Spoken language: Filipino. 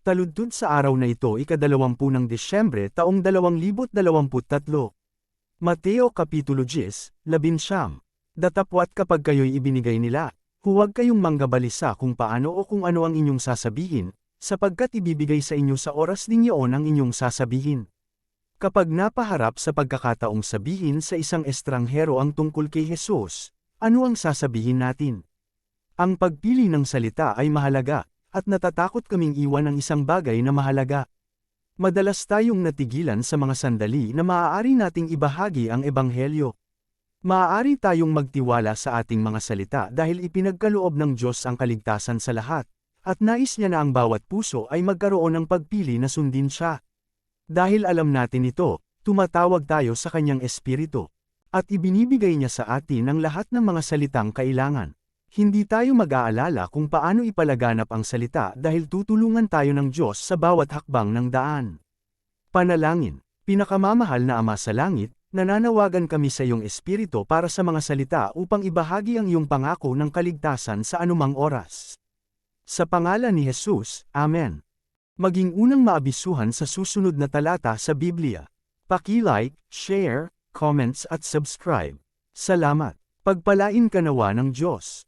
Taludtod sa araw na ito ikadalawampu ng Desyembre taong 2023. Mateo Kapitulo 10, labinsyam. Datapwat kapag kayo'y ibinigay nila, huwag kayong manggabalisa kung paano o kung ano ang inyong sasabihin, sapagkat ibibigay sa inyo sa oras din yun ang inyong sasabihin. Kapag napaharap sa pagkakataong sabihin sa isang estranghero ang tungkol kay Jesus, ano ang sasabihin natin? Ang pagpili ng salita ay mahalaga, at natatakot kaming iwan ang isang bagay na mahalaga. Madalas tayong natigilan sa mga sandali na maaari nating ibahagi ang ebanghelyo. Maaari tayong magtiwala sa ating mga salita dahil ipinagkaloob ng Diyos ang kaligtasan sa lahat, at nais niya na ang bawat puso ay magkaroon ng pagpili na sundin siya. Dahil alam natin ito, tumatawag tayo sa kanyang espiritu, at ibinibigay niya sa atin ang lahat ng mga salitang kailangan. Hindi tayo mag-aalala kung paano ipalaganap ang salita dahil tutulungan tayo ng Diyos sa bawat hakbang ng daan. Panalangin, pinakamamahal na Ama sa Langit, nananawagan kami sa iyong Espiritu para sa mga salita upang ibahagi ang iyong pangako ng kaligtasan sa anumang oras. Sa pangalan ni Jesus, Amen. Maging unang maabisuhan sa susunod na talata sa Biblia. Paki-like, share, comments at subscribe. Salamat. Pagpalain ka nawa ng Diyos.